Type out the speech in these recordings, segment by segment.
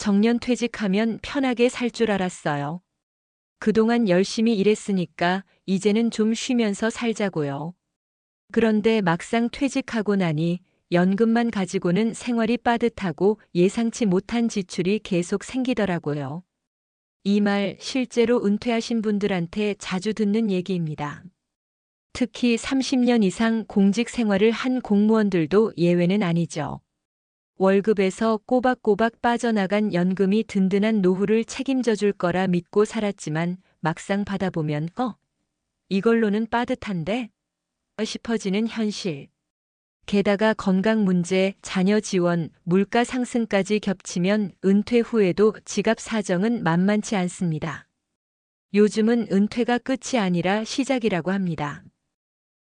정년 퇴직하면 편하게 살 줄 알았어요. 그동안 열심히 일했으니까 이제는 좀 쉬면서 살자고요. 그런데 막상 퇴직하고 나니 연금만 가지고는 생활이 빠듯하고 예상치 못한 지출이 계속 생기더라고요. 이 말 실제로 은퇴하신 분들한테 자주 듣는 얘기입니다. 특히 30년 이상 공직 생활을 한 공무원들도 예외는 아니죠. 월급에서 꼬박꼬박 빠져나간 연금이 든든한 노후를 책임져 줄 거라 믿고 살았지만 막상 받아보면 어? 이걸로는 빠듯한데? 싶어지는 현실. 게다가 건강 문제, 자녀 지원, 물가 상승까지 겹치면 은퇴 후에도 지갑 사정은 만만치 않습니다. 요즘은 은퇴가 끝이 아니라 시작이라고 합니다.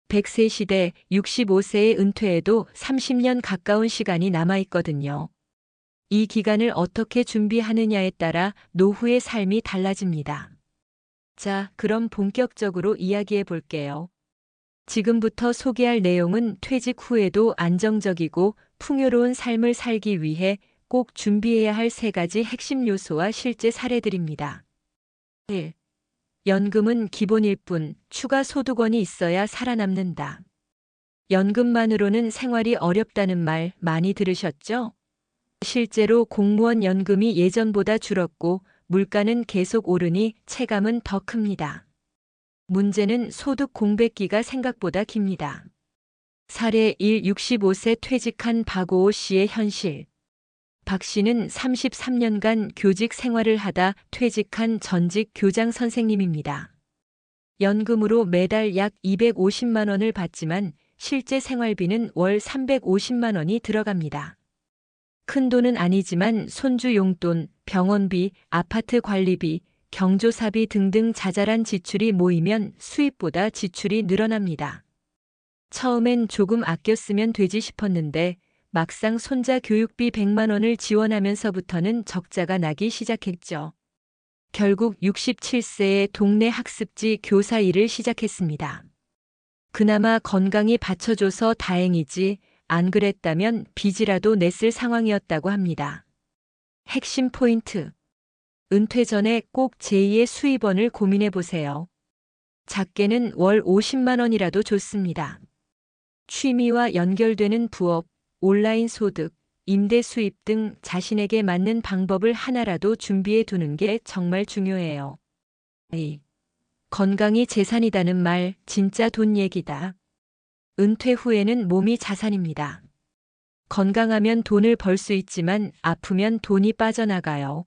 100세 시대 65세의 은퇴에도 30년 가까운 시간이 남아 있거든요. 이 기간을 어떻게 준비하느냐에 따라 노후의 삶이 달라집니다. 자, 그럼 본격적으로 이야기해 볼게요. 지금부터 소개할 내용은 퇴직 후에도 안정적이고 풍요로운 삶을 살기 위해 꼭 준비해야 할 세 가지 핵심 요소와 실제 사례들입니다. 1. 연금은 기본일 뿐 추가 소득원이 있어야 살아남는다. 연금만으로는 생활이 어렵다는 말 많이 들으셨죠? 실제로 공무원 연금이 예전보다 줄었고 물가는 계속 오르니 체감은 더 큽니다. 문제는 소득 공백기가 생각보다 깁니다. 사례 1 65세 퇴직한 박오호 씨의 현실. 박 씨는 33년간 교직 생활을 하다 퇴직한 전직 교장 선생님입니다. 연금으로 매달 약 250만 원을 받지만 실제 생활비는 월 350만 원이 들어갑니다. 큰 돈은 아니지만 손주 용돈, 병원비, 아파트 관리비, 경조사비 등등 자잘한 지출이 모이면 수입보다 지출이 늘어납니다. 처음엔 조금 아껴 쓰면 되지 싶었는데 막상 손자 교육비 100만 원을 지원하면서부터는 적자가 나기 시작했죠. 결국 67세에 동네 학습지 교사 일을 시작했습니다. 그나마 건강이 받쳐줘서 다행이지 안 그랬다면 빚이라도 냈을 상황이었다고 합니다. 핵심 포인트. 은퇴 전에 꼭 제2의 수입원을 고민해 보세요. 작게는 월 50만 원이라도 좋습니다. 취미와 연결되는 부업, 온라인 소득, 임대 수입 등 자신에게 맞는 방법을 하나라도 준비해 두는 게 정말 중요해요. 이 건강이 재산이다는 말 진짜 돈 얘기다. 은퇴 후에는 몸이 자산입니다. 건강하면 돈을 벌 수 있지만 아프면 돈이 빠져나가요.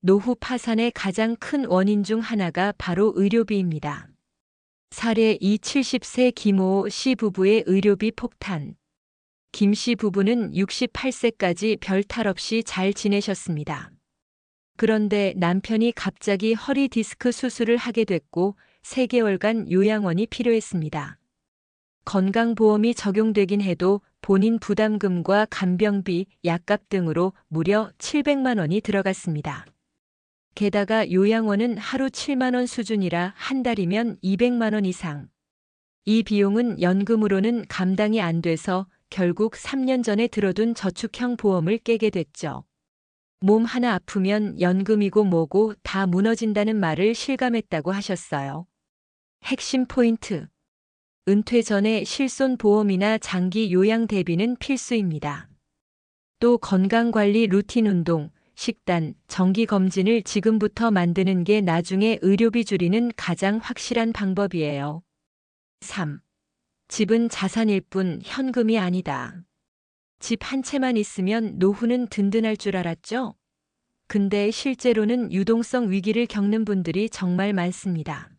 노후 파산의 가장 큰 원인 중 하나가 바로 의료비입니다. 사례 2 70세 김호 씨 부부의 의료비 폭탄. 김 씨 부부는 68세까지 별 탈 없이 잘 지내셨습니다. 그런데 남편이 갑자기 허리 디스크 수술을 하게 됐고 3개월간 요양원이 필요했습니다. 건강보험이 적용되긴 해도 본인 부담금과 간병비, 약값 등으로 무려 700만 원이 들어갔습니다. 게다가 요양원은 하루 7만 원 수준이라 한 달이면 200만 원 이상. 이 비용은 연금으로는 감당이 안 돼서 결국 3년 전에 들어둔 저축형 보험을 깨게 됐죠. 몸 하나 아프면 연금이고 뭐고 다 무너진다는 말을 실감했다고 하셨어요. 핵심 포인트. 은퇴 전에 실손 보험이나 장기 요양 대비는 필수입니다. 또 건강관리 루틴 운동, 식단, 정기 검진을 지금부터 만드는 게 나중에 의료비 줄이는 가장 확실한 방법이에요. 3. 집은 자산일 뿐 현금이 아니다. 집 한 채만 있으면 노후는 든든할 줄 알았죠? 근데 실제로는 유동성 위기를 겪는 분들이 정말 많습니다.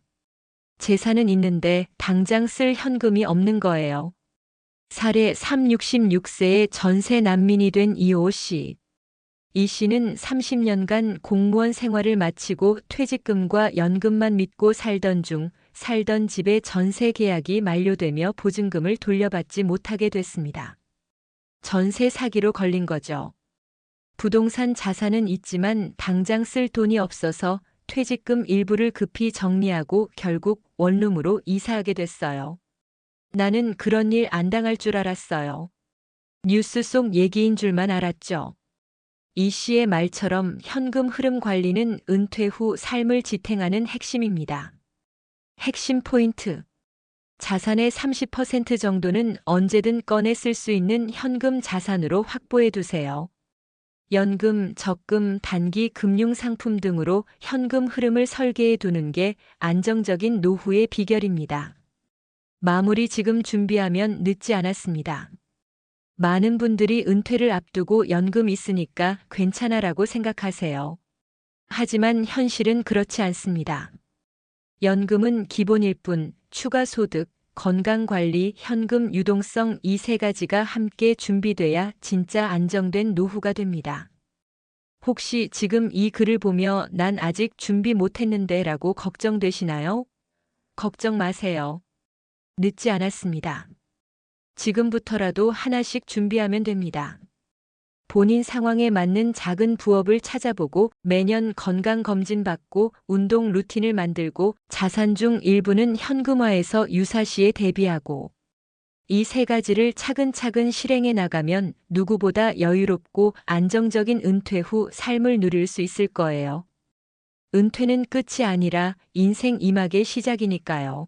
재산은 있는데 당장 쓸 현금이 없는 거예요. 사례 366세의 전세 난민이 된 이호 씨. 이 씨는 30년간 공무원 생활을 마치고 퇴직금과 연금만 믿고 살던 중 살던 집의 전세 계약이 만료되며 보증금을 돌려받지 못하게 됐습니다. 전세 사기로 걸린 거죠. 부동산 자산은 있지만 당장 쓸 돈이 없어서 퇴직금 일부를 급히 정리하고 결국 원룸으로 이사하게 됐어요. 나는 그런 일 안 당할 줄 알았어요. 뉴스 속 얘기인 줄만 알았죠. 이 씨의 말처럼 현금 흐름 관리는 은퇴 후 삶을 지탱하는 핵심입니다. 핵심 포인트. 자산의 30% 정도는 언제든 꺼내 쓸 수 있는 현금 자산으로 확보해 두세요. 연금, 적금, 단기 금융 상품 등으로 현금 흐름을 설계해 두는 게 안정적인 노후의 비결입니다. 마무리 지금 준비하면 늦지 않았습니다. 많은 분들이 은퇴를 앞두고 연금 있으니까 괜찮아라고 생각하세요. 하지만 현실은 그렇지 않습니다. 연금은 기본일 뿐 추가 소득, 건강 관리, 현금 유동성 이 세 가지가 함께 준비돼야 진짜 안정된 노후가 됩니다. 혹시 지금 이 글을 보며 난 아직 준비 못했는데 라고 걱정되시나요? 걱정 마세요. 늦지 않았습니다. 지금부터라도 하나씩 준비하면 됩니다. 본인 상황에 맞는 작은 부업을 찾아보고 매년 건강 검진 받고 운동 루틴을 만들고 자산 중 일부는 현금화해서 유사시에 대비하고 이 세 가지를 차근차근 실행해 나가면 누구보다 여유롭고 안정적인 은퇴 후 삶을 누릴 수 있을 거예요. 은퇴는 끝이 아니라 인생 이막의 시작이니까요.